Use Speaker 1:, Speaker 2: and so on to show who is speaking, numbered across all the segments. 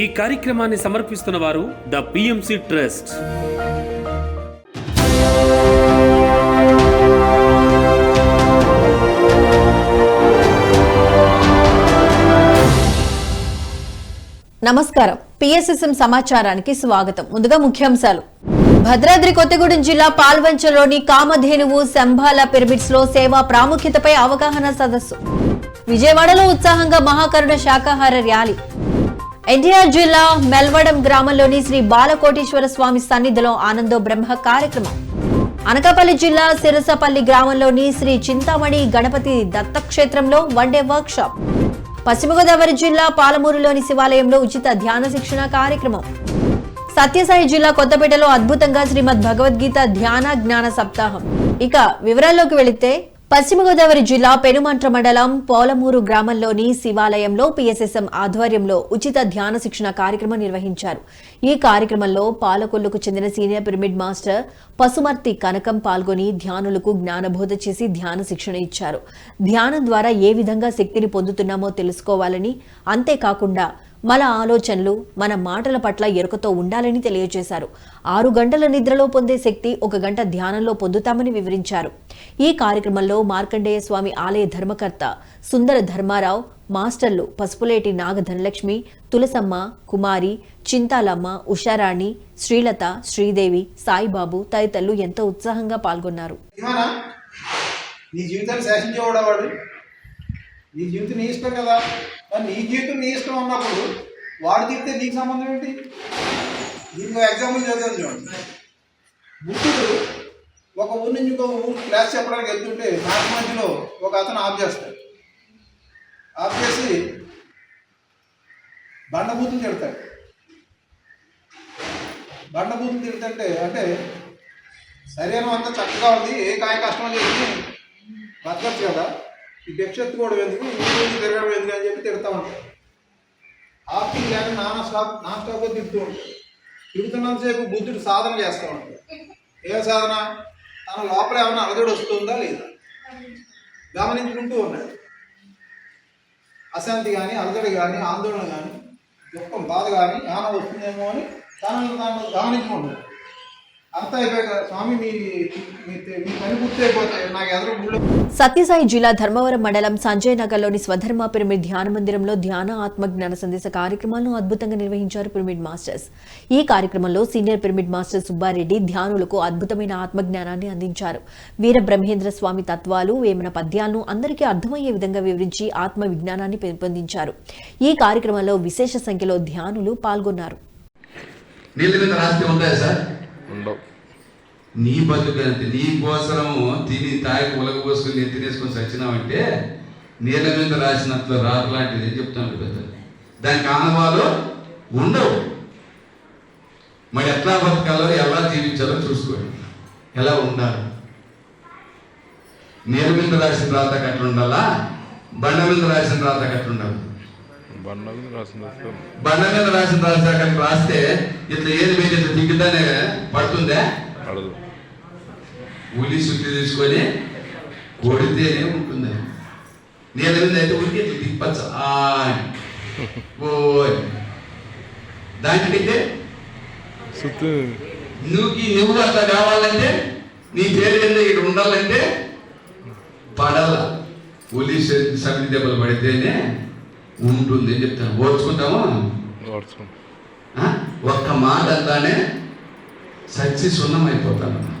Speaker 1: ఈ కార్యక్రమాన్ని సమర్పిస్తున్న వారు ద పిఎంసి ట్రస్ట్
Speaker 2: నమస్కారం. పిఎస్ఎస్ఎం సమాచారానికి స్వాగతం. ముందుగా ముఖ్యాంశాలు. భద్రాద్రి కొత్తగూడెం జిల్లా పాల్వంచలోని కామధేనువు సంభాల పిరమిడ్స్లో సేవా ప్రాముఖ్యతపై అవగాహన సదస్సు. విజయవాడలో ఉత్సాహంగా మహాకరుణ శాకాహార ర్యాలీ. ఎన్టీఆర్ జిల్లా మెల్వడం గ్రామంలోని శ్రీ బాలకోటేశ్వర స్వామి సన్నిధిలో ఆనందో బ్రహ్మ కార్యక్రమం. అనకాపల్లి జిల్లా సిరసపల్లి గ్రామంలోని Shri Chintamani Ganapati దత్తక్షేత్రంలో one day workshop. Paschima Godavari జిల్లా పాలమూరులోని శివాలయంలో ఉచిత ధ్యాన శిక్షణ కార్యక్రమం. సత్యసాయి జిల్లా కొత్తపేటలో అద్భుతంగా శ్రీమద్ భగవద్గీత ధ్యాన జ్ఞాన సప్తాహం. ఇక వివరాల్లోకి వెళితే పశ్చిమ గోదావరి జిల్లా పెనుమంట్ర మండలం పోలమూరు గ్రామంలోని శివాలయంలో పిఎస్ఎస్ఎం ఆధ్వర్యంలో ఉచిత ధ్యాన శిక్షణ కార్యక్రమం నిర్వహించారు. ఈ కార్యక్రమంలో పాలకొల్లుకు చెందిన senior pyramid master Pasumarthi Kanakam పాల్గొని ధ్యానులకు జ్ఞానబోధ చేసి ధ్యాన శిక్షణ ఇచ్చారు. ధ్యానం ద్వారా ఏ విధంగా శక్తిని పొందుతున్నామో తెలుసుకోవాలని అంతేకాకుండా మన ఆలోచనలు మన మాటల పట్ల ఎరుకతో ఉండాలని తెలియజేశారు. ఆరు గంటల నిద్రలో పొందే శక్తి ఒక గంట ధ్యానంలో పొందుతామని వివరించారు. ఈ కార్యక్రమంలో మార్కండేయ స్వామి ఆలయ ధర్మకర్త సుందర ధర్మారావు మాస్టర్లు పసుపులేటి నాగధనలక్ష్మి తులసమ్మ కుమారి చింతాలమ్మ ఉషారాణి శ్రీలత శ్రీదేవి సాయిబాబు తదితరులు ఎంతో ఉత్సాహంగా పాల్గొన్నారు.
Speaker 3: నీ జీవితాన్ని శాసించేవాడు నీ జీవితం నీ ఇష్టం కదా. మరి నీ జీవితం నీ ఇష్టం ఉన్నప్పుడు వాడు తీస్తే నీకు సంబంధం ఏంటి? దీనికి ఎగ్జాంపుల్ చదువుతాను చూడండి బుద్ధుడు ఒక ఊరి నుంచి ఇంకో ఊరు క్లాస్ చెప్పడానికి వెళ్తుంటే నాకు మధ్యలో ఒక అతను ఆఫ్ చేస్తాడు. ఆఫ్ చేసి బండబూతులు తిడతాడు. బండబూతులు తిడుతుంటే అంటే శరీరం అంతా చక్కగా ఉంది ఏ కాయ కష్టం చేసి బతకచ్చు కదా. ఈ ఎత్తుకోవడం ఎందుకు? ఈ రోజు తిరగడం ఎందుకు అని చెప్పి తిడతా ఉంటారు. ఆఫీస్ లేక నాన్న స్టాప్ నాన్ స్టాప్గా తిడుతూ ఉంటాడు తిరుగుతున్నంతసేపు బుద్ధుడు సాధన చేస్తూ ఉంటాడు. ఏ సాధన? తన లోపల ఏమైనా అలజడి వస్తుందా లేదా? గమనించుకుంటూ ఉన్నాడు. అశాంతి కానీ అలజడి కానీ ఆందోళన కానీ దుఃఖం బాధ కానీ ఏమైనా వస్తుందేమో అని తనను తాను గమనించుకుంటాడు
Speaker 2: సత్యసాయి జిల్లా ధర్మవరం మండలం సంజయ్ నగర్లోని స్వధర్మ పిరమిడ్ ధ్యాన మందిరంలో ధ్యాన ఆత్మ జ్ఞాన సందేశ కార్యక్రమాలను అద్భుతంగా నిర్వహించారు పిరమిడ్ మాస్టర్స్. ఈ కార్యక్రమంలో సీనియర్ పిరమిడ్ మాస్టర్ సుబ్బారెడ్డి ధ్యానులకు అద్భుతమైన ఆత్మ జ్ఞానాన్ని అందించారు. వీర బ్రహ్మేంద్ర స్వామి తత్వాలు వేమన పద్యాలను అందరికీ అర్థమయ్యే విధంగా వివరించి ఆత్మ విజ్ఞానాన్ని పెంపొందించారు. ఈ కార్యక్రమంలో విశేష సంఖ్యలో ధ్యానులు పాల్గొన్నారు.
Speaker 4: నీళ్ళ మీద రాస్తే ఉంటాయా సార్?
Speaker 5: ఉండవు.
Speaker 4: నీ బతుకంటే నీ కోసరము తిని తాగి ఉలగ పోసుకుని నేను తినేసుకొని చచ్చినావంటే నీళ్ళ మీద రాసినట్లు రారు లాంటిది అని చెప్తాను పెద్ద దానికి ఆనవాలు ఉండవు. మరి ఎట్లా బతకాలో ఎలా జీవించాలో చూసుకోండి. ఎలా ఉండాలి? నీళ్ళ మీద రాసిన రాత కట్ల ఉండాలా? బండ మీద రాసిన రాత కట్ల ఉండాలి?
Speaker 5: బండ మీద రాసిన
Speaker 4: కట్ల రాస్తే ఇట్లా ఏది పెట్టి ఇట్లా దిగ్గుతానే పడుతుందా?
Speaker 5: పడదు.
Speaker 4: ఉలి శుద్ధి తీసుకొని కొడితేనే ఉంటుంది. నీళ్ళ మీద అయితే ఉరికి ఇట్లా తిప్పచ్చ ఓయ్. దానికైతే నువ్వుకి నువ్వు అట్లా కావాలంటే నీ పేరు కింద ఇక్కడ ఉండాలంటే పడాల. ఉలి సమితి దెబ్బలు పడితేనే ఉంటుంది అని చెప్తాను. ఓర్చుకుంటామా? ఒక్క మాట అంతానే సచ్చి సున్నం అయిపోతాను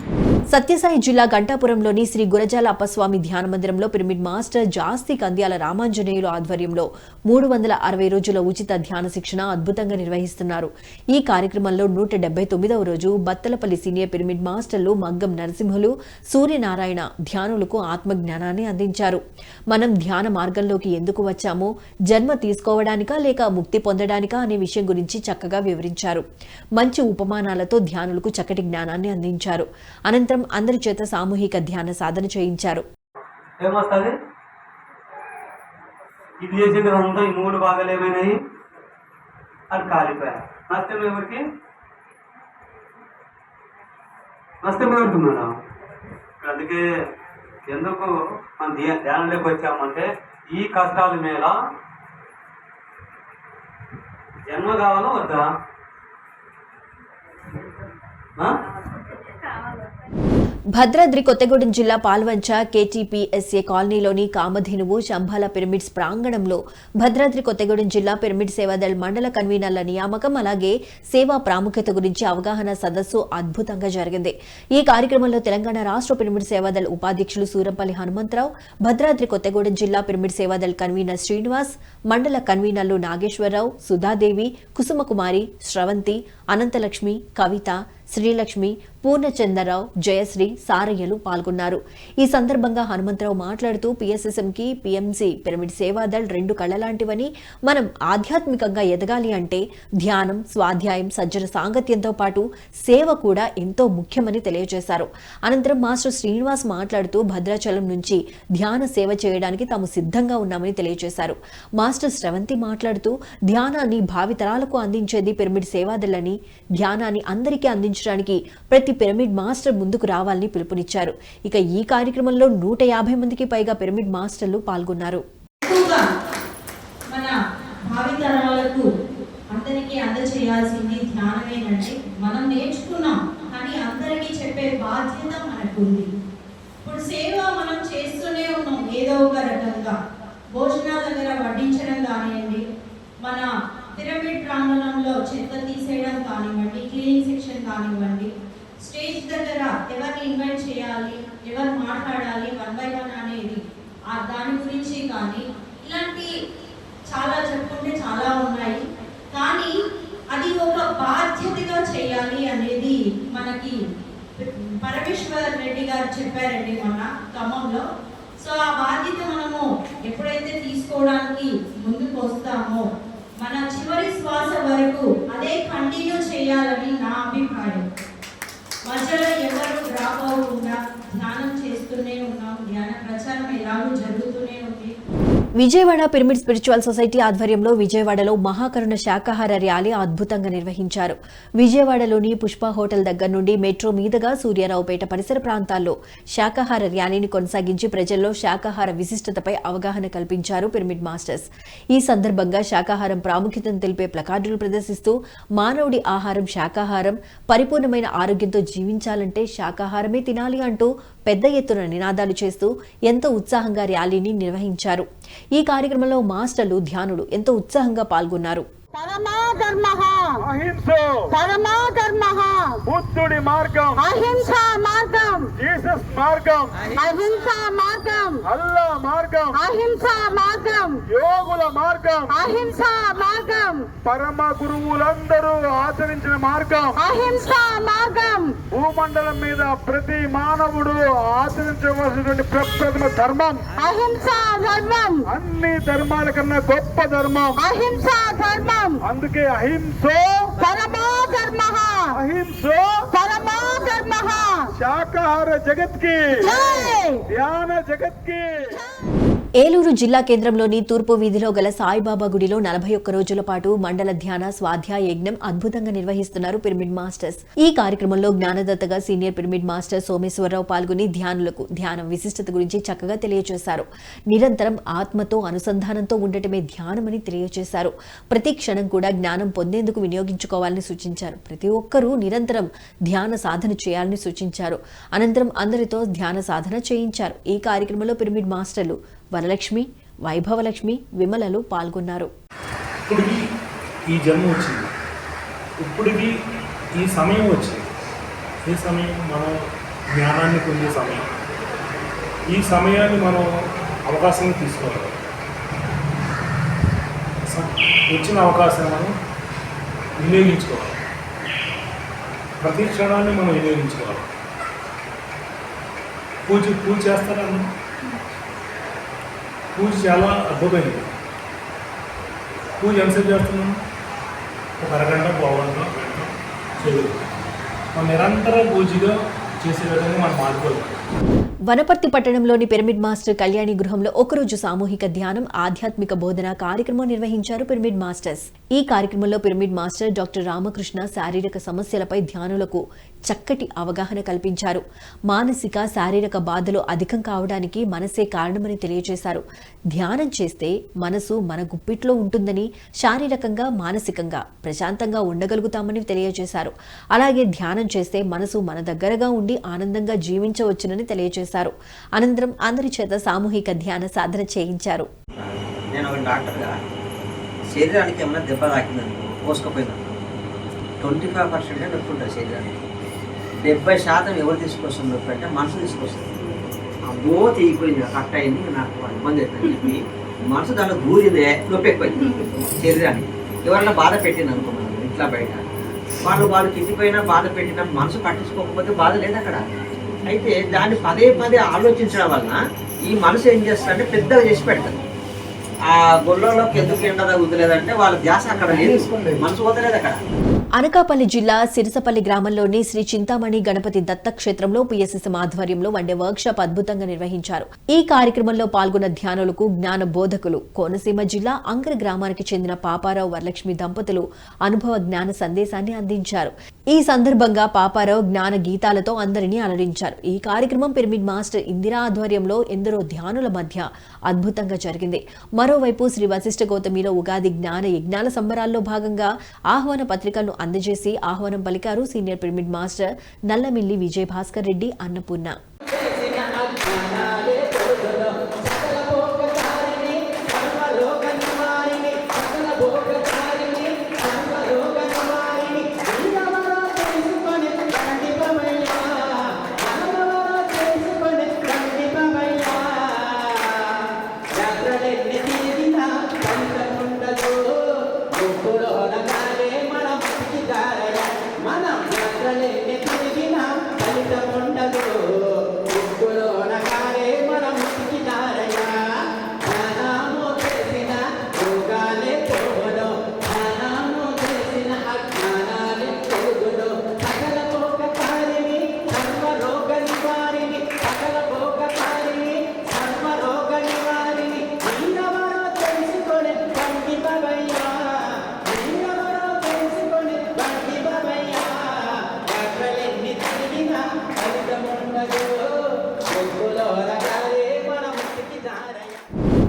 Speaker 2: సత్యసాయి జిల్లా గంటాపురంలోని శ్రీ గురజాల అప్పస్వామి ధ్యాన మందిరంలో పిరమిడ్ మాస్టర్ జాస్తి కంద్యాల రామాంజనేయులు ఆధ్వర్యంలో మూడు వందల అరవై రోజుల ఉచిత ధ్యాన శిక్షణ అద్భుతంగా నిర్వహిస్తున్నారు. ఈ కార్యక్రమంలో నూట డెబ్బై తొమ్మిదవ రోజు బత్తలపల్లి సీనియర్ పిరమిడ్ మాస్టర్లు మగ్గం నరసింహులు సూర్యనారాయణ ధ్యానులకు ఆత్మ జ్ఞానాన్ని అందించారు. మనం ధ్యాన మార్గంలోకి ఎందుకు వచ్చామో? జన్మ తీసుకోవడానికా లేక ముక్తి పొందడానికా అనే విషయం గురించి చక్కగా వివరించారు. మంచి ఉపమానాలతో ధ్యానులకు చక్కటి జ్ఞానాన్ని అందించారు. అనంతరం అందరి చేత సామూహిక ధ్యాన సాధన చేయించారు.
Speaker 6: ఇది చేసింది అంతా ఈ మూడు భాగాలు ఏమైనాయి? అది కాలిపోయా. నష్టం ఎవరికి? నష్టం ఎవరికి మేడం? అందుకే ఎందుకు మనం ధ్యా ధ్యానంలోకి వచ్చామంటే ఈ కష్టాల మీద జన్మ కావాలా వద్దా?
Speaker 2: భద్రాద్రి కొత్తగూడెం జిల్లా పాల్వంచ కేటీపీఎస్ఏ కాలనీలోని కామధేనువు శంభాల పిరమిడ్స్ ప్రాంగణంలో భద్రాద్రి కొత్తగూడెం జిల్లా పిరమిడ్ సేవాదళ్ మండల కన్వీనర్ల నియామకం అలాగే సేవా ప్రాముఖ్యత గురించి అవగాహన సదస్సు అద్భుతంగా జరిగింది. ఈ కార్యక్రమంలో తెలంగాణ రాష్ట్ర పిరమిడ్ సేవాదళ్ ఉపాధ్యక్షులు సూరంపల్లి హనుమంతరావు భద్రాద్రి కొత్తగూడెం జిల్లా పిరమిడ్ సేవాదళ్ కన్వీనర్ శ్రీనివాస్ మండల కన్వీనర్లు నాగేశ్వరరావు సుధాదేవి కుసుమకుమారి స్రవంతి అనంతలక్ష్మి కవిత శ్రీలక్ష్మి పూర్ణచంద్రరావు జయశ్రీ సారయ్యలు పాల్గొన్నారు. ఈ సందర్భంగా హనుమంతరావు మాట్లాడుతూ పిఎస్ఎస్ఎంకి పిఎంసి పిరమిడ్ సేవాదళ్ రెండు కళ్ళలాంటివని మనం ఆధ్యాత్మికంగా ఎదగాలి అంటే ధ్యానం స్వాధ్యాయం సజ్జన సాంగత్యంతో పాటు సేవ కూడా ఎంతో ముఖ్యమని తెలియజేశారు. అనంతరం మాస్టర్ శ్రీనివాస్ మాట్లాడుతూ భద్రాచలం నుంచి ధ్యాన సేవ చేయడానికి తాము సిద్ధంగా ఉన్నామని తెలియజేశారు. మాస్టర్ శ్రవంతి మాట్లాడుతూ ధ్యానాన్ని భావితరాలకు అందించేది పిరమిడ్ సేవాదళని ధ్యానాన్ని అందరికీ అందించడానికి ప్రతి పిరమిడ్ మాస్టర్ ముందుకు రావాలని పిలుపునిచ్చారు. ఇక ఈ కార్యక్రమంలో నూట యాభై మందికి పైగా పిరమిడ్ మాస్టర్లు పాల్గొన్నారు.
Speaker 7: ఎక్కువగా మన భావితరాలకు అందరికీ అందచేయాల్సింది ధ్యానమేనండి మనం నేర్చుకున్నాం కానీ అందరికీ చెప్పే బాధ్యత మనకు ఉంది ఇప్పుడు సేవ మనం చేస్తూనే ఉన్నాం ఏదో ఒక రకంగా. భోజనాల దగ్గర వడ్డించడం కానివ్వండి మన పిరమిడ్ ప్రాంగణంలో చెత్త తీసేయడం కానివ్వండి క్లీనింగ్ సెక్షన్ కానివ్వండి స్టేజ్ దగ్గర ఎవరిని ఇన్వైట్ చేయాలి ఎవరు మాట్లాడాలి వన్ బై వన్ అనేది ఆ దాని గురించి కానీ ఇలాంటి చాలా చెప్పుకుంటే చాలా ఉన్నాయి. కానీ అది ఒక బాధ్యతగా చేయాలి అనేది మనకి పరమేశ్వర్ రెడ్డి గారు చెప్పారండి మొన్న ఖమ్మంలో. సో ఆ బాధ్యత మనము ఎప్పుడైతే తీసుకోవడానికి ముందుకు వస్తామో మన చివరి శ్వాస వరకు అదే కంటిన్యూ చేయాలని నా అభిప్రాయం మధ్యలో ఎవరు డ్రాప్ అవ్వకుండా ధ్యానం చేస్తూనే ఉన్నాం ధ్యాన జరుగుతూనే ఉంది.
Speaker 2: విజయవాడ పిరమిడ్ స్పిరిచువల్ సొసైటీ ఆధ్వర్యంలో విజయవాడలో మహాకరుణ శాకాహార ర్యాలీ అద్భుతంగా నిర్వహించారు. విజయవాడలోని పుష్ప హోటల్ దగ్గర నుండి మెట్రో మీదుగా సూర్యారావుపేట పరిసర ప్రాంతాల్లో శాకాహార ర్యాలీని కొనసాగించి ప్రజల్లో శాకాహార విశిష్టతపై అవగాహన కల్పించారు పిరమిడ్ మాస్టర్స్. ఈ సందర్భంగా శాకాహారం ప్రాముఖ్యతను తెలిపే ప్లకార్డులు ప్రదర్శిస్తూ మానవుడి ఆహారం శాకాహారం పరిపూర్ణమైన ఆరోగ్యంతో జీవించాలంటే శాకాహారమే తినాలి అంటూ పెద్ద ఎత్తున నినాదాలు చేస్తూ ఎంతో ఉత్సాహంగా ర్యాలీని నిర్వహించారు. ఈ కార్యక్రమంలో మాస్టర్లు ధ్యానుడు ఎంతో ఉత్సాహంగా పాల్గొన్నారు.
Speaker 8: పరమాధర్మ
Speaker 9: అహింసో.
Speaker 8: పరమాధర్మ
Speaker 9: బుద్ధుడి మార్గం.
Speaker 8: అహింస మార్గం.
Speaker 9: మార్గం.
Speaker 8: అహింస మార్గం.
Speaker 9: అల్లా మార్గం.
Speaker 8: అహింస మార్గం.
Speaker 9: యోగుల మార్గం.
Speaker 8: అహింస మార్గం.
Speaker 9: పరమ గురువులందరూ ఆచరించిన మార్గం.
Speaker 8: అహింస మార్గం.
Speaker 9: భూమండలం మీద ప్రతి మానవుడు ఆచరించవలసినటువంటి ప్రప్రథమ ధర్మం.
Speaker 8: అహింస ధర్మం.
Speaker 9: అన్ని ధర్మాల కన్నా గొప్ప ధర్మం.
Speaker 8: అహింస ధర్మం.
Speaker 9: అందుకే అహింసో.
Speaker 8: పరమాధర్మ
Speaker 9: అహింసో.
Speaker 8: పరమాధర్మ
Speaker 9: శాకాహార జగత్ కి
Speaker 8: జై
Speaker 9: ధ్యాన జగత్కి
Speaker 2: ఏలూరు జిల్లా కేంద్రంలోని తూర్పు వీధిలో గల సాయిబాబా గుడిలో నలభై ఒక్క రోజుల పాటు మండల ధ్యాన స్వాధ్యాయ యజ్ఞం అద్భుతంగా నిర్వహిస్తున్నారు పిరమిడ్ మాస్టర్స్. ఈ కార్యక్రమంలో జ్ఞానదత్తగా సీనియర్ పిరమిడ్ మాస్టర్ సోమేశ్వరరావు పాల్గొని ధ్యానులకు ధ్యానం విశిష్టత గురించి చక్కగా తెలియజేశారు. నిరంతరం ఆత్మతో అనుసంధానంతో ఉండటమే ధ్యానమని తెలియజేశారు. ప్రతి క్షణం కూడా జ్ఞానం పొందేందుకు వినియోగించుకోవాలని సూచించారు. ప్రతి ఒక్కరూ నిరంతరం ధ్యాన సాధన చేయాలని సూచించారు. అనంతరం అందరితో ధ్యాన సాధన చేయించారు. ఈ కార్యక్రమంలో పిరమిడ్ మాస్టర్లు వరలక్ష్మి వైభవలక్ష్మి విమలలు పాల్గొన్నారు.
Speaker 10: ఇప్పటికి ఈ జన్మ వచ్చింది. ఇప్పటికి ఈ సమయం వచ్చింది. ఈ సమయం? మనం జ్ఞానాన్ని పొందే సమయం. ఈ సమయాన్ని మనం అవకాశం తీసుకోవాలి. వచ్చిన అవకాశం మనం వినియోగించుకోవాలి. ప్రతి క్షణాన్ని మనం వినియోగించుకోవాలి. పూజ పూజ చేస్తారన్నా పూజ చాలా అద్భుతమైనది పూజ ఎంతసేపు చేస్తున్నాం? ఒక అరగంట పావుగంట గంట చేయగలుగుతాం మనం నిరంతర పూజగా చేసే విధంగా మనం మారిపోవాలి
Speaker 2: వనపర్తి పట్టణంలోని పిరమిడ్ మాస్టర్ కళ్యాణి గృహంలో ఒకరోజు సామూహిక ధ్యానం ఆధ్యాత్మిక బోధన కార్యక్రమం నిర్వహించారు పిరమిడ్ మాస్టర్స్. ఈ కార్యక్రమంలో పిరమిడ్ మాస్టర్ డాక్టర్ రామకృష్ణ శారీరక సమస్యలపై ధ్యానులకు చక్కటి అవగాహన కల్పించారు. మానసిక శారీరక బాధలు అధికం కావడానికి మనసే కారణమని తెలియజేశారు. ధ్యానం చేస్తే మనసు మన గుప్పిట్లో ఉంటుందని శారీరకంగా మానసికంగా ప్రశాంతంగా ఉండగలుగుతామని తెలియజేశారు. అలాగే ధ్యానం చేస్తే మనసు మన దగ్గరగా ఉండి ఆనందంగా జీవించవచ్చునని తెలియజేశారు. అనంతరం అందరి చేత సామూహిక ధ్యాన సాధన చేయించారు.
Speaker 11: నేను ఒక డాక్టర్గా శరీరానికి ఏమైనా దెబ్బ తాకిందనుకో పోసుకపోయిందనుకో ట్వంటీ ఫైవ్ పర్సెంటే నొప్పి ఉంటుంది శరీరానికి. డెబ్బై శాతం ఎవరు తీసుకొస్తుంది అంటే మనసు తీసుకొస్తుంది. అమ్మో తీగిపోయింది కట్ అయింది నాకు ఇబ్బంది అవుతుందని చెప్పి మనసు దాంట్లో దూరిందే నొప్పి ఎక్కువైంది. శరీరానికి. ఎవరైనా బాధ పెట్టింది అనుకున్నాను ఇంట్లో బయట. వాళ్ళు వాళ్ళు తిట్టిపోయినా బాధ పెట్టినా మనసు పట్టించుకోకపోతే బాధ లేదు అక్కడ. అయితే దాన్ని పదే పదే ఆలోచించడం వలన ఈ మనసు ఏం చేస్తుందంటే పెద్దగా చేసి పెడుతుంది ఆ గొల్లోకి ఎందుకు ఎండ తగ్గుతలేదంటే వాళ్ళ ధ్యాస అక్కడ లేదు. మనసు పోతలేదు అక్కడ.
Speaker 2: అనకాపల్లి జిల్లా సిరసపల్లి గ్రామంలోని శ్రీ చింతామణి గణపతి దత్త క్షేత్రంలో పిఎస్ఎస్ఎం ఆధ్వర్యంలో వండే వర్క్షాప్ అద్భుతంగా నిర్వహించారు. ఈ కార్యక్రమంలో పాల్గొన్న ధ్యానులకు జ్ఞాన బోధకులు కోనసీమ జిల్లా అంగర గ్రామానికి చెందిన పాపారావు వరలక్ష్మి దంపతులు అనుభవ జ్ఞాన సందేశాన్ని అందించారు. ఈ సందర్భంగా పాపారావు జ్ఞాన గీతాలతో అందరినీ అలరించారు. ఈ కార్యక్రమం పిరమిడ్ మాస్టర్ ఇందిరా ఆధ్వర్యంలో ఎందరో ధ్యానుల మధ్య అద్భుతంగా జరిగింది. మరోవైపు శ్రీ వశిష్ఠ గౌతమిలో ఉగాది జ్ఞాన యజ్ఞాల సంబరాల్లో భాగంగా ఆహ్వాన పత్రికను అందజేసి ఆహ్వానం పలికారు senior pyramid master Nallamilli Vijay Bhaskar Reddy Annapurna.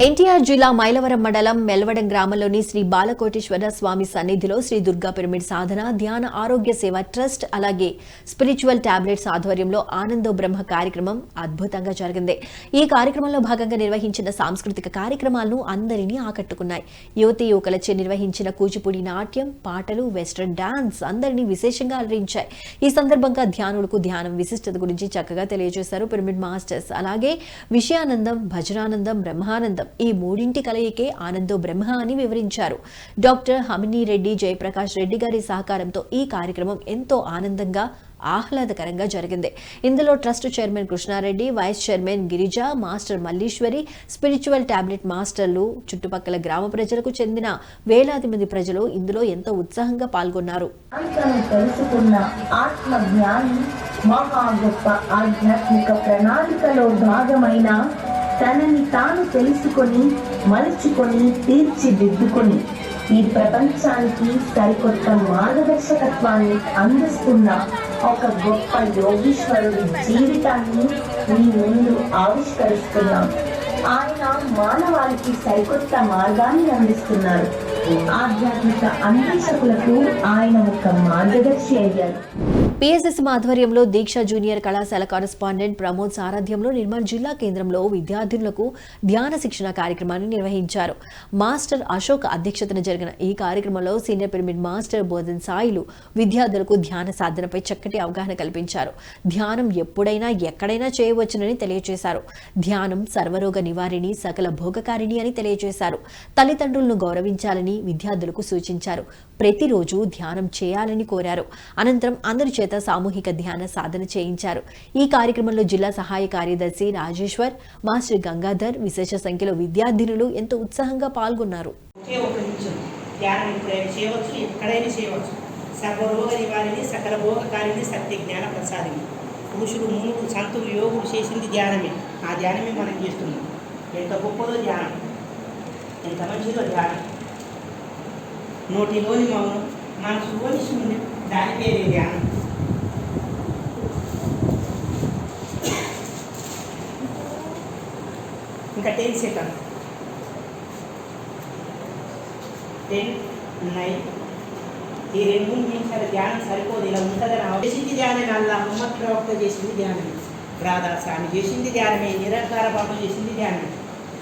Speaker 2: NTR జిల్లా మైలవరం మండలం మెల్వడం గ్రామంలోని శ్రీ బాలకోటేశ్వర స్వామి సన్నిధిలో శ్రీ దుర్గా పిరమిడ్ సాధన ధ్యాన ఆరోగ్య సేవ ట్రస్ట్ అలాగే స్పిరిచువల్ టాబ్లెట్స్ ఆధ్వర్యంలో ఆనందో బ్రహ్మ కార్యక్రమం అద్భుతంగా జరిగింది. ఈ కార్యక్రమంలో భాగంగా నిర్వహించిన సాంస్కృతిక కార్యక్రమాలను అందరినీ ఆకట్టుకున్నాయి. యువతి యువకులచే నిర్వహించిన కూచిపూడి నాట్యం పాటలు వెస్ట్రన్ డాన్స్ అందరినీ విశేషంగా అలరించాయి. ఈ సందర్భంగా ధ్యానులకు ధ్యానం విశిష్టత గురించి చక్కగా తెలియజేశారు పిరమిడ్ మాస్టర్స్. అలాగే విషయానందం భజనానందం బ్రహ్మానందం ఈ మూడింటి కలయికే ఆనందో బ్రహ్మ అని వివరించారు. డాక్టర్ హమినీ రెడ్డి జయప్రకాష్ రెడ్డి గారి సహకారంతో ఈ కార్యక్రమం ఎంతో ఆనందంగా ఆహ్లాదకరంగా జరిగింది. ఇందులో trust chairman Krishnareddy vice chairman Girija master Malleswari spiritual tablet మాస్టర్లు చుట్టుపక్కల గ్రామ ప్రజలకు చెందిన వేలాది మంది ప్రజలు ఇందులో ఎంతో ఉత్సాహంగా పాల్గొన్నారు.
Speaker 12: తెలుసుకున్న ఆత్మ జ్ఞాని మహా గొప్ప ఆధ్యాత్మిక ప్రణాళికలో భాగమైన తనని తాను తెలుసుకొని మలుచుకొని తీర్చిదిద్దుకొని ఈ ప్రపంచానికి సరికొత్త మార్గదర్శకత్వాన్ని అందిస్తున్న ఒక గొప్ప యోగీశ్వరుడి జీవితాన్ని మీ ముందు ఆవిష్కరిస్తున్నాం. ఆయన మానవాళికి సరికొత్త మార్గాన్ని అందిస్తున్నారు. ఆధ్యాత్మిక అన్వేషకులకు ఆయన ఒక మార్గదర్శి అయ్యారు.
Speaker 2: పిఎస్ఎస్ఎం ఆధ్వర్యంలో దీక్ష జూనియర్ కళాశాల కరస్పాండెంట్ ప్రమోద్ సారథ్యంలో నిర్మల్ జిల్లా కేంద్రంలో విద్యార్థులకు ధ్యాన శిక్షణ కార్యక్రమాన్ని నిర్వహించారు. మాస్టర్ అశోక్ అధ్యక్షతన జరిగిన ఈ కార్యక్రమంలో senior pyramid master Bodhan Sailu విద్యార్థులకు ధ్యాన సాధనపై చక్కటి అవగాహన కల్పించారు. ధ్యానం ఎప్పుడైనా ఎక్కడైనా చేయవచ్చునని తెలియజేశారు ధ్యానం సర్వరోగ నివారిణి సకల భోగకారిణి అని తెలియజేశారు తల్లిదండ్రులను గౌరవించాలని విద్యార్థులకు సూచించారు. ప్రతిరోజు ధ్యానం చేయాలని కోరారు. అనంతరం అందరి చేత సామూహిక ధ్యాన సాధన చేయించారు. ఈ కార్యక్రమంలో జిల్లా సహాయ కార్యదర్శి రాజేశ్వర్ మాస్టర్ గంగాధర్ విశేష సంఖ్యలో విద్యార్థినులు ఎంతో ఉత్సాహంగా పాల్గొన్నారు.
Speaker 13: పురుషుడు మునులు సంతులు యోగుడు చేసింది ధ్యానమే. ఆ ధ్యానమే మనం చేస్తున్నాం. ఎంత గొప్పదో ధ్యానం. ఎంత మంచిదో ధ్యానం. నోటిలోని మౌనం. మనసులోని శూన్యం దాని పేరే ధ్యానం? ఇంకా టెన్ సెకండ్ టెన్ నైన్. ఈ రెండు మూడు నిమిషాల ధ్యానం సరిపోదు. ఇలా ఉంటుందని ఆవేశించి ధ్యానం ధ్యానమే అల్లా ముహమ్మద్ ప్రవక్త చేసింది ధ్యానం రాధా స్వామి చేసింది ధ్యానమే. నిరంకార బాబా చేసింది ధ్యానమే.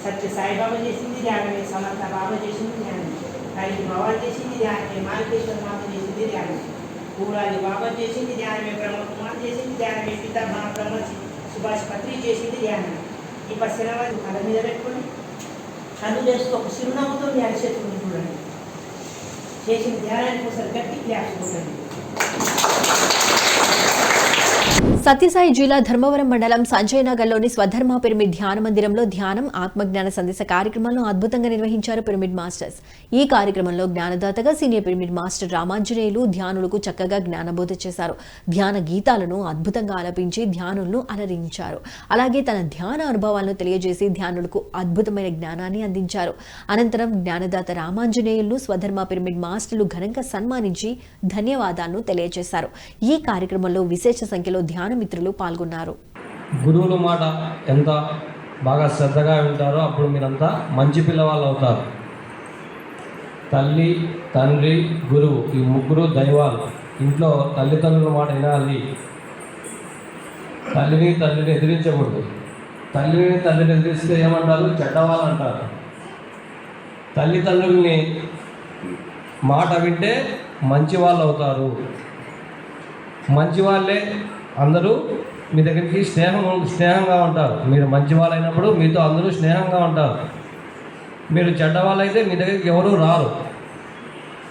Speaker 13: సత్య సాయిబాబా చేసింది ధ్యానమే. సమర్థ బాబా చేసింది ధ్యానమే. కలిగి బాబా చేసింది ధ్యానమే మాలికేశ్వర మాత చేసింది ధ్యానమే పూరాది బాబా చేసింది ధ్యానమే బ్రహ్మ కుమార్ చేసింది ధ్యానమే పిత మహాబ్రహ్మ సుభాష్ పత్రి చేసింది ధ్యానమే ఈ పశ్చిమ తల మీద పెట్టుకుని కళ్ళు చేస్తూ ఒక చిరునవ్వుతో మీ అరిచేతులు చూడండి చేసిన ధ్యానానికి ఒకసారి గట్టి క్లాస్ కొట్టండి
Speaker 2: సత్యసాయి జిల్లా ధర్మవరం మండలం సంజయ్ నగర్లోని స్వధర్మ పిరమిడ్ ధ్యాన మందిరంలో ధ్యానం ఆత్మజ్ఞాన సందేశ కార్యక్రమంలో అద్భుతంగా నిర్వహించారు పిరమిడ్ మాస్టర్స్. ఈ కార్యక్రమంలో జ్ఞానదాతగా సీనియర్ పిరమిడ్ మాస్టర్ రామాంజనేయులు ధ్యానులకు చక్కగా జ్ఞానబోధ చేశారు. ధ్యాన గీతాలను అద్భుతంగా ఆలపించి ధ్యానులను అలరించారు. అలాగే తన ధ్యాన అనుభవాలను తెలియజేసి ధ్యానులకు అద్భుతమైన జ్ఞానాన్ని అందించారు. అనంతరం జ్ఞానదాత రామాంజనేయులను స్వధర్మ పిరమిడ్ మాస్టర్లు ఘనంగా సన్మానించి ధన్యవాదాలను తెలియజేశారు. ఈ కార్యక్రమంలో విశేష సంఖ్యలో ధ్యాన మిత్రులు పాల్గొన్నారు.
Speaker 14: గురువుల మాట ఎంత బాగా శ్రద్ధగా వింటారో అప్పుడు మీరంతా మంచి పిల్లవాళ్ళు అవుతారు. తల్లి తండ్రి గురువు ఈ ముగ్గురు దైవాలు ఇంట్లో తల్లిదండ్రుల మాట వినాలి. తల్లిని తండ్రిని ఎదిరించకూడదు. తల్లిని తండ్రిని ఎదిరిస్తే ఏమంటారు? చెడ్డవాళ్ళు అంటారు. తల్లిదండ్రుల్ని మాట వింటే మంచి వాళ్ళు అవుతారు. మంచి వాళ్ళే అందరూ మీ దగ్గరికి స్నేహం స్నేహంగా ఉంటారు. మీరు మంచి వాళ్ళైనప్పుడు మీతో అందరూ స్నేహంగా ఉంటారు. మీరు చెడ్డ వాళ్ళైతే మీ దగ్గరికి ఎవరూ రారు.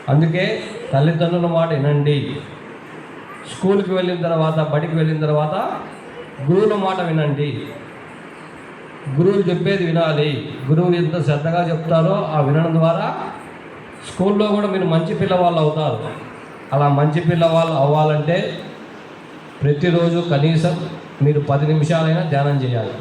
Speaker 14: అందుకే తల్లిదండ్రుల మాట వినండి. స్కూల్కి వెళ్ళిన తర్వాత బడికి వెళ్ళిన తర్వాత గురువుల మాట వినండి. గురువులు చెప్పేది వినాలి. గురువులు ఎంత శ్రద్ధగా చెప్తారో ఆ వినడం ద్వారా స్కూల్లో కూడా మీరు మంచి పిల్లవాళ్ళు అవుతారు. అలా మంచి పిల్లవాళ్ళు అవ్వాలంటే ప్రతిరోజు కనీసం మీరు పది నిమిషాలైనా ధ్యానం చేయాలి.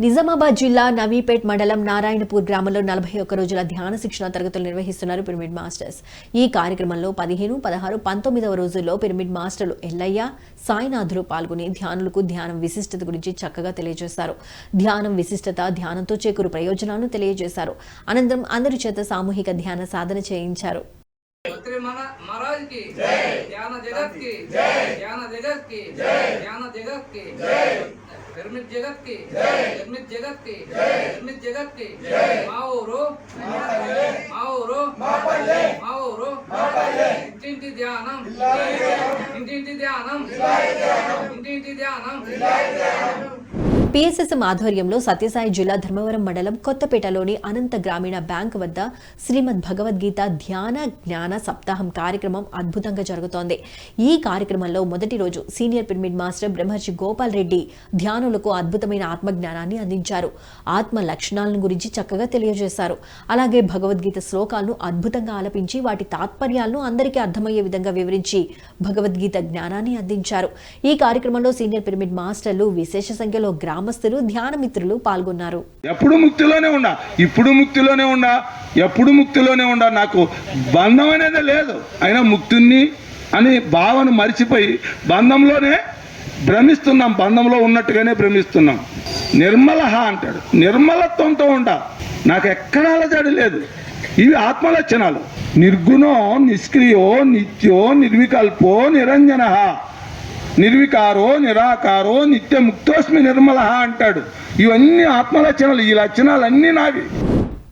Speaker 2: నిజామాబాద్ జిల్లా నవీపేట్ మండలం నారాయణపూర్ గ్రామంలో నలభై ఒక్క రోజుల ధ్యాన శిక్షణ తరగతులు నిర్వహిస్తున్నారు పిరమిడ్ మాస్టర్స్. ఈ కార్యక్రమంలో పదిహేను పదహారు పంతొమ్మిదవ రోజుల్లో పిరమిడ్ మాస్టర్లు ఎల్లయ్య సాయినాథులు పాల్గొని ధ్యానులకు ధ్యానం విశిష్టత గురించి చక్కగా తెలియజేశారు. ధ్యానం విశిష్టత ధ్యానంతో చేకూరు ప్రయోజనాలను తెలియజేశారు. అనంతరం అందరి చేత సామూహిక ధ్యాన సాధన చేయించారు.
Speaker 15: महाराज की ज्ञान जगत की ज्ञान जगत की ज्ञान जगत की निर्मित जगत की निर्मित जगत की निर्मित जगत की మావూరు మావూరు మావూరు ఇంటింటి ధ్యానం ఇంటింటి ధ్యానం ఇంటింటి ధ్యానం
Speaker 2: పిఎస్ఎస్ఎం ఆధ్వర్యంలో సత్యసాయి జిల్లా ధర్మవరం మండలం కొత్తపేటలోని అనంత గ్రామీణ బ్యాంక్ వద్ద శ్రీమద్ భగవద్గీత ధ్యాన జ్ఞాన సప్తాహం కార్యక్రమం అద్భుతంగా జరుగుతోంది. ఈ కార్యక్రమంలో మొదటి రోజు సీనియర్ పిరమిడ్ మాస్టర్ బ్రహ్మర్షి గోపాల్ రెడ్డి ధ్యానులకు అద్భుతమైన ఆత్మజ్ఞానాన్ని అందించారు. ఆత్మ లక్షణాలను గురించి చక్కగా తెలియజేశారు. అలాగే భగవద్గీత శ్లోకాలను అద్భుతంగా ఆలపించి వాటి తాత్పర్యాలను అందరికీ అర్థమయ్యే విధంగా వివరించి భగవద్గీత జ్ఞానాన్ని అందించారు. ఈ కార్యక్రమంలో సీనియర్ పిరమిడ్ మాస్టర్లు విశేష సంఖ్యలో గ్రామస్తులు ధ్యాన మిత్రులు పాల్గొన్నారు.
Speaker 9: ఎప్పుడు ముక్తిలోనే ఉండ? ఇప్పుడు ముక్తిలోనే ఉండ? ఎప్పుడు ముక్తిలోనే ఉండ? నాకు బంధం అనేది లేదు. అయినా ముక్తుని అని భావన మరిచిపోయి బంధంలోనే భ్రమిస్తున్నాం. బంధంలో ఉన్నట్టుగానే భ్రమిస్తున్నాం. నిర్మలహ అంటాడు. నిర్మలత్వంతో ఉండ. నాకు ఎక్కడ అలజడి లేదు. ఇవి ఆత్మలక్షణాలు. నిర్గుణో నిష్క్రియో నిత్యో నిర్వికల్పో నిరంజన. నిర్వికారో నిరాకారో నిత్య ముక్తోస్మి నిర్మల అంటాడు. ఇవన్నీ ఆత్మలక్షణాలు ఈ లక్షణాలన్నీ నావి.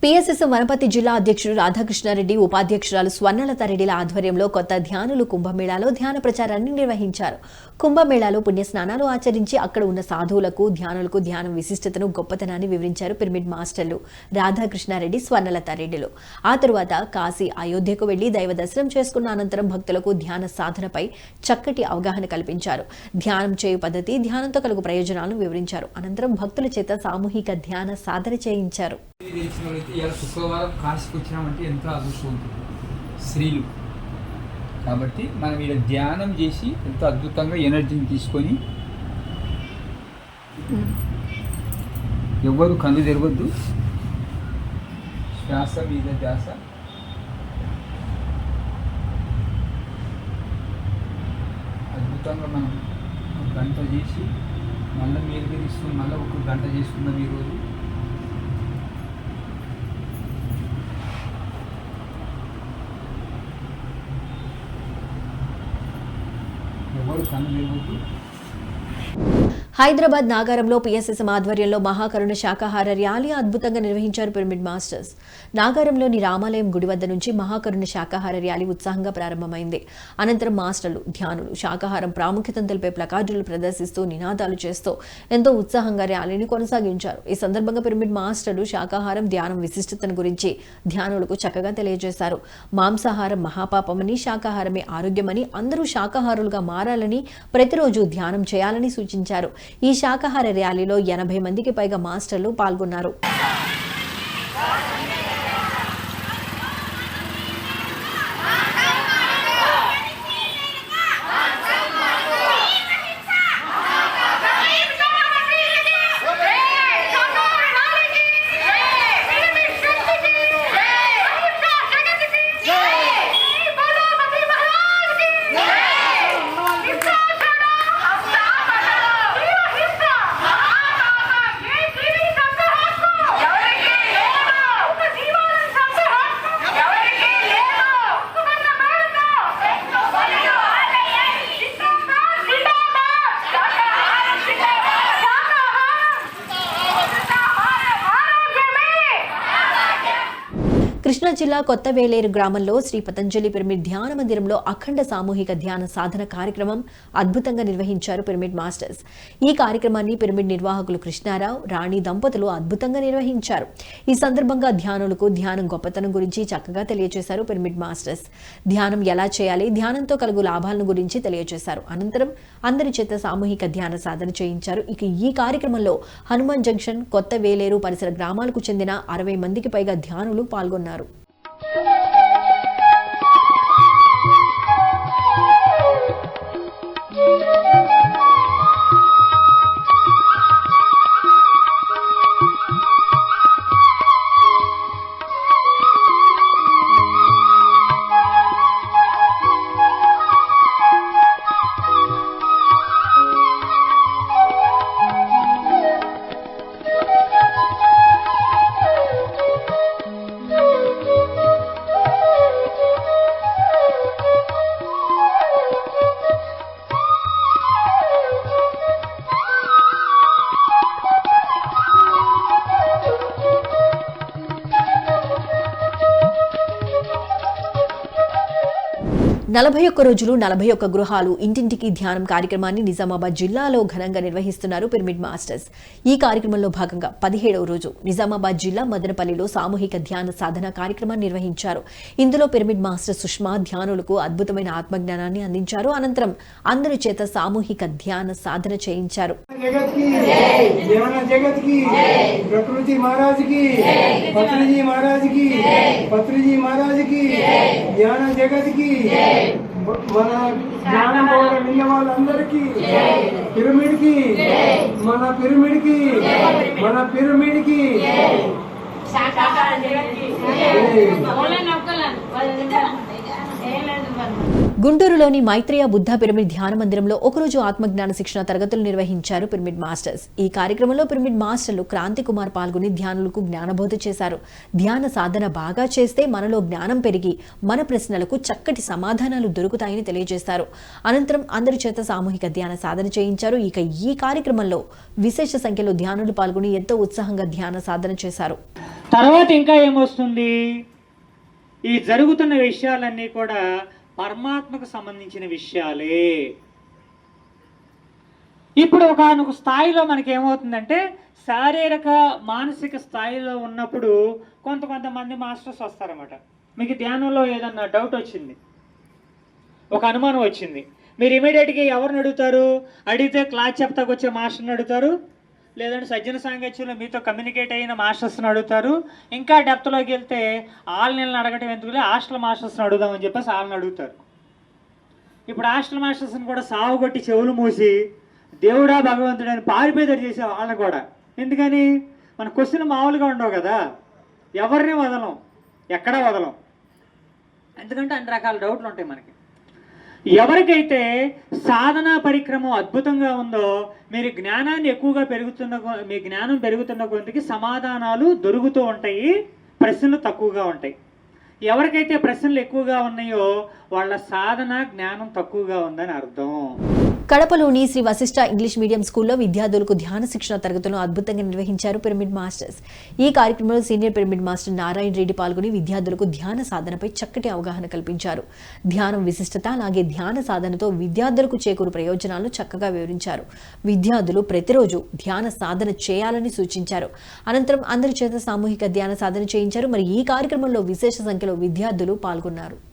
Speaker 2: పిఎస్ఎస్ వనపతి జిల్లా అధ్యక్షుడు రాధాకృష్ణారెడ్డి ఉపాధ్యక్షురాలు స్వర్ణలతారెడ్డిల ఆధ్వర్యంలో కొత్త ధ్యానులు కుంభమేళాలో ధ్యాన ప్రచారాన్ని నిర్వహించారు. కుంభమేళాలో పుణ్యస్నానాలు ఆచరించి అక్కడ ఉన్న సాధువులకు ధ్యానులకు ధ్యానం విశిష్టతను గొప్పతనాన్ని వివరించారు పిరమిడ్ మాస్టర్లు రాధాకృష్ణారెడ్డి స్వర్ణలతారెడ్డిలు ఆ తరువాత కాశీ అయోధ్యకు వెళ్ళి దైవ దర్శనం చేసుకున్న అనంతరం భక్తులకు ధ్యాన సాధనపై చక్కటి అవగాహన కల్పించారు. ధ్యానం చేయు పద్ధతి ధ్యానంతో కలుగు ప్రయోజనాలను వివరించారు. అనంతరం భక్తుల చేత సామూహిక ధ్యాన సాధన చేయించారు.
Speaker 16: శుక్రవారం కాశీకి వచ్చినామంటే ఎంత అదృష్టం స్త్రీలు. కాబట్టి మనం ఇలా ధ్యానం చేసి ఎంతో అద్భుతంగా ఎనర్జీని తీసుకొని ఎవ్వరు కళ్ళు తెరవద్దు. శ్వాస మీద ధ్యాస. అద్భుతంగా మనం గంట చేసి మళ్ళీ మీరు ఇస్తూ మళ్ళీ ఒక గంట చేసుకుందాం ఈరోజు. ఎవరు కన్ను తెరవద్దు
Speaker 2: హైదరాబాద్ నాగారంలో పిఎస్ఎస్ఎం ఆధ్వర్యంలో మహాకరుణ శాకాహార ర్యాలీ అద్భుతంగా నిర్వహించారు పిరమిడ్ మాస్టర్స్. నాగారంలోని రామాలయం గుడి వద్ద నుంచి మహాకరుణ శాకాహార ర్యాలీ ఉత్సాహంగా ప్రారంభమైంది. అనంతరం మాస్టర్లు ధ్యానులు శాకాహారం ప్రాముఖ్యతను తెలిపే ప్లకార్డులు ప్రదర్శిస్తూ నినాదాలు చేస్తూ ఎంతో ఉత్సాహంగా ర్యాలీని కొనసాగించారు. ఈ సందర్భంగా పిరమిడ్ మాస్టర్లు శాకాహారం ధ్యానం విశిష్టతను గురించి ధ్యానులకు చక్కగా తెలియజేశారు. మాంసాహారం మహాపాపమని శాకాహారమే ఆరోగ్యమని అందరూ శాకాహారులుగా మారాలని ప్రతిరోజు ధ్యానం చేయాలని సూచించారు. ఈ శాకాహార ర్యాలీలో ఎనభై మందికి పైగా మాస్టర్లు పాల్గొన్నారు. జిల్లా కొత్త వేలేరు గ్రామంలో శ్రీ పతంజలి పిరమిడ్ ధ్యాన మందిరంలో అఖండ సామూహిక ధ్యాన సాధన కార్యక్రమం అద్భుతంగా నిర్వహించారు పిరమిడ్ మాస్టర్స్. ఈ కార్యక్రమాన్ని పిరమిడ్ నిర్వాహకులు కృష్ణారావు రాణి దంపతులు అద్భుతంగా నిర్వహించారు. ఈ సందర్భంగా ధ్యానులకు ధ్యానం గొప్పతనం గురించి చక్కగా తెలియజేశారు పిరమిడ్ మాస్టర్స్. ధ్యానం ఎలా చేయాలి? ధ్యానంతో కలుగు లాభాలను గురించి తెలియజేశారు అనంతరం అందరి చేత సామూహిక ధ్యాన సాధన చేయించారు. ఇక ఈ కార్యక్రమంలో హనుమాన్ జంక్షన్ కొత్త వేలేరు పరిసర గ్రామాలకు చెందిన అరవై మందికి పైగా ధ్యానులు పాల్గొన్నారు. Thank you. నలభై ఒక్క రోజులు నలభై ఒక్క గృహాలు ఇంటింటికి ధ్యానం కార్యక్రమాన్ని నిజామాబాద్ జిల్లాలో ఘనంగా నిర్వహిస్తున్నారు పిరమిడ్ మాస్టర్స్. ఈ కార్యక్రమంలో భాగంగా పదిహేడవ రోజు నిజామాబాద్ జిల్లా మదనపల్లిలో సామూహిక ధ్యాన సాధన కార్యక్రమాన్ని నిర్వహించారు. ఇందులో పిరమిడ్ మాస్టర్ సుష్మా ధ్యానులకు అద్భుతమైన ఆత్మజ్ఞానాన్ని అందించారు. అనంతరం అందరి చేత సామూహిక ధ్యాన సాధన చేయించారు.
Speaker 17: మన జ్ఞానం పోగల విన్న వాళ్ళందరికి పిరమిడ్కి మన పిరమిడ్కి మన పిరమిడ్కి. శాఖాహారం
Speaker 2: గుంటూరులోని మైత్రేయ బుద్ధ పిరమిడ్ ధ్యాన మందిరంలో ఒకరోజు ఆత్మజ్ఞాన శిక్షణ తరగతులు నిర్వహించారు పిరమిడ్ మాస్టర్స్. ఈ కార్యక్రమంలో పిరమిడ్ మాస్టర్లు క్రాంతి కుమార్ పాల్గొని ధ్యానులకు జ్ఞానబోధ చేశారు. ధ్యాన సాధన బాగా చేస్తే మనలో జ్ఞానం పెరిగి మన ప్రశ్నలకు చక్కటి సమాధానాలు దొరుకుతాయని తెలియజేశారు. అనంతరం అందరి చేత సామూహిక ధ్యాన సాధన చేయించారు. ఇక ఈ కార్యక్రమంలో విశేష సంఖ్యలో ధ్యానులు పాల్గొని ఎంతో ఉత్సాహంగా ధ్యాన సాధన చేశారు.
Speaker 18: తర్వాత ఇంకా ఏమొస్తుంది? ఈ జరుగుతున్న విషయాలన్నీ కూడా పరమాత్మకు సంబంధించిన విషయాలే. ఇప్పుడు ఒకనొక స్థాయిలో మనకి ఏమవుతుందంటే శారీరక మానసిక స్థాయిలో ఉన్నప్పుడు కొంత కొంతమంది మాస్టర్స్ వస్తారన్నమాట. మీకు ధ్యానంలో ఏదన్నా డౌట్ వచ్చింది? ఒక అనుమానం వచ్చింది. మీరు ఇమీడియట్గా ఎవరిని అడుగుతారు? అడిగితే క్లాస్ చెప్తాకొచ్చే మాస్టర్ని అడుగుతారు? లేదంటే సజ్జన సాంగత్యంలో మీతో కమ్యూనికేట్ అయిన మాస్టర్స్ని అడుగుతారు. ఇంకా డెప్త్లోకి వెళ్తే వాళ్ళని అడగటం ఎందుకులే హాస్టల్ మాస్టర్స్ని అడుగుదామని చెప్పేసి వాళ్ళని అడుగుతారు. ఇప్పుడు హాస్టల్ మాస్టర్స్ని కూడా సాగుగొట్టి చెవులు మూసి దేవుడా భగవంతుడు అని పారిపోయేటట్టు చేసే వాళ్ళని కూడా. ఎందుకని? మన క్వశ్చన్ మామూలుగా ఉండవు కదా. ఎవరిని వదలం? ఎక్కడా వదలం? ఎందుకంటే అన్ని రకాల డౌట్లు ఉంటాయి మనకి. ఎవరికైతే సాధనా పరిక్రమం అద్భుతంగా ఉందో మీరు జ్ఞానాన్ని ఎక్కువగా పెరుగుతున్న మీ జ్ఞానం పెరుగుతున్న కొద్దికి సమాధానాలు దొరుకుతూ ఉంటాయి ప్రశ్నలు తక్కువగా ఉంటాయి. ఎవరికైతే ప్రశ్నలు ఎక్కువగా ఉన్నాయో వాళ్ళ సాధన జ్ఞానం తక్కువగా ఉందని అర్థం.
Speaker 2: కడపలోని శ్రీ వశిష్ఠ ఇంగ్లీష్ మీడియం స్కూల్లో విద్యార్థులకు ధ్యాన శిక్షణ తరగతులను అద్భుతంగా నిర్వహించారు పిరమిడ్ మాస్టర్స్. ఈ కార్యక్రమంలో senior pyramid master Narayana Reddy పాల్గొని విద్యార్థులకు ధ్యాన సాధనపై చక్కటి అవగాహన కల్పించారు. ధ్యానం విశిష్టత అలాగే ధ్యాన సాధనతో విద్యార్థులకు చేకూరు ప్రయోజనాలను చక్కగా వివరించారు. విద్యార్థులు ప్రతిరోజు ధ్యాన సాధన చేయాలని సూచించారు. అనంతరం అందరి చేత సామూహిక ధ్యాన సాధన చేయించారు. మరి ఈ కార్యక్రమంలో విశేష సంఖ్యలో విద్యార్థులు పాల్గొన్నారు.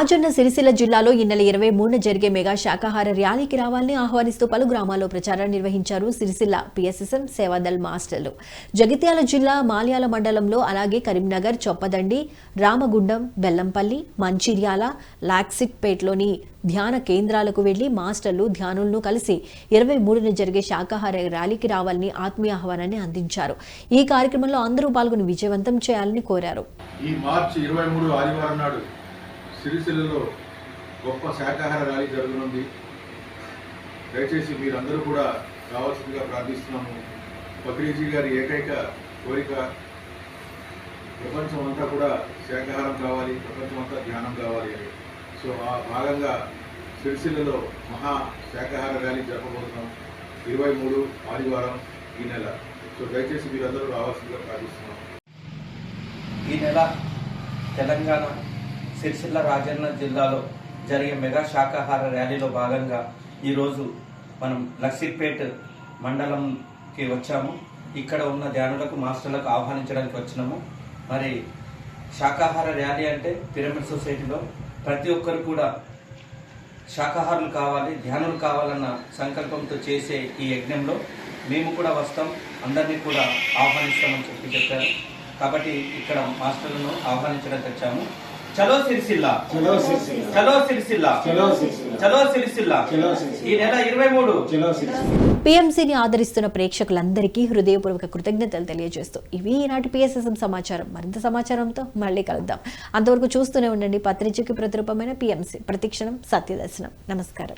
Speaker 2: రాజన్న సిరిసిల్ల జిల్లాలో ఈ నెల ఇరవై మూడున జరిగే మెగా శాకాహార ర్యాలీకి రావాలని ఆహ్వానిస్తూ పలు గ్రామాల్లో ప్రచారం నిర్వహించారు సిరిసిల్ల పిఎస్ఎస్ఎం సేవాదల్ మాస్టర్లు. జగిత్యాల జిల్లా మాల్యాల మండలంలో అలాగే కరీంనగర్ చొప్పదండి రామగుండం బెల్లంపల్లి మంచిర్యాల లాక్సిట్పేట్లోని ధ్యాన కేంద్రాలకు వెళ్ళి మాస్టర్లు ధ్యానులను కలిసి ఇరవై మూడున జరిగే శాకాహార ర్యాలీకి రావాలని ఆత్మీయ ఆహ్వానాన్ని అందించారు. ఈ కార్యక్రమంలో అందరూ పాల్గొని విజయవంతం చేయాలని కోరారు.
Speaker 19: ఈ మార్చి ఇరవై మూడు ఆదివారం నాడు సిరిసిల్లలో గొప్ప శాకాహార ర్యాలీ జరగనుంది. దయచేసి మీరందరూ కూడా రావాల్సిందిగా ప్రార్థిస్తున్నాము. బక్రీజీ గారి ఏకైక కోరిక ప్రపంచం అంతా కూడా శాకాహారం కావాలి ప్రపంచం అంతా ధ్యానం కావాలి అని. సో ఆ భాగంగా సిరిసిల్లలో మహా శాకాహార ర్యాలీ జరపబోతున్నాం. ఇరవై మూడు ఆదివారం ఈ నెల. సో దయచేసి మీరందరూ రావాల్సిందిగా ప్రార్థిస్తున్నాం
Speaker 20: ఈ నెల తెలంగాణ సిరిసిల్ల రాజన్న జిల్లాలో జరిగే మెగా శాకాహార ర్యాలీలో భాగంగా ఈరోజు మనం లక్సిపేట్ మండలంకి వచ్చాము. ఇక్కడ ఉన్న ధ్యానులకు మాస్టర్లకు ఆహ్వానించడానికి వచ్చినాము. మరి శాకాహార ర్యాలీ అంటే పిరమిడ్ సొసైటీలో ప్రతి ఒక్కరు కూడా శాకాహారులు కావాలి ధ్యానులు కావాలన్న సంకల్పంతో చేసే ఈ యజ్ఞంలో మేము కూడా వస్తాం. అందరినీ కూడా ఆహ్వానిస్తామని చెప్పి చెప్పారు. కాబట్టి ఇక్కడ మాస్టర్లను ఆహ్వానించడానికి వచ్చాము. చలో సిరిసిల్ల.
Speaker 21: చలో సిరిసిల్ల.
Speaker 20: చలో సిరిసిల్ల.
Speaker 21: చలో సిరిసిల్ల.
Speaker 20: చలో సిరిసిల్ల.
Speaker 21: చలో సిరిసిల్ల.
Speaker 20: ఈ నెల ఇరవై మూడు.
Speaker 2: పీఎంసీని ఆదరిస్తున్న ప్రేక్షకులందరికీ హృదయపూర్వక కృతజ్ఞతలు తెలియజేస్తూ ఇవి ఈనాటి పిఎస్ఎస్ఎం సమాచారం. మరింత సమాచారంతో మళ్ళీ కలుద్దాం. అంతవరకు చూస్తూనే ఉండండి. పత్రికకి ప్రతిరూపమైన పిఎంసీ. ప్రతిక్షణం సత్యదర్శనం. నమస్కారం.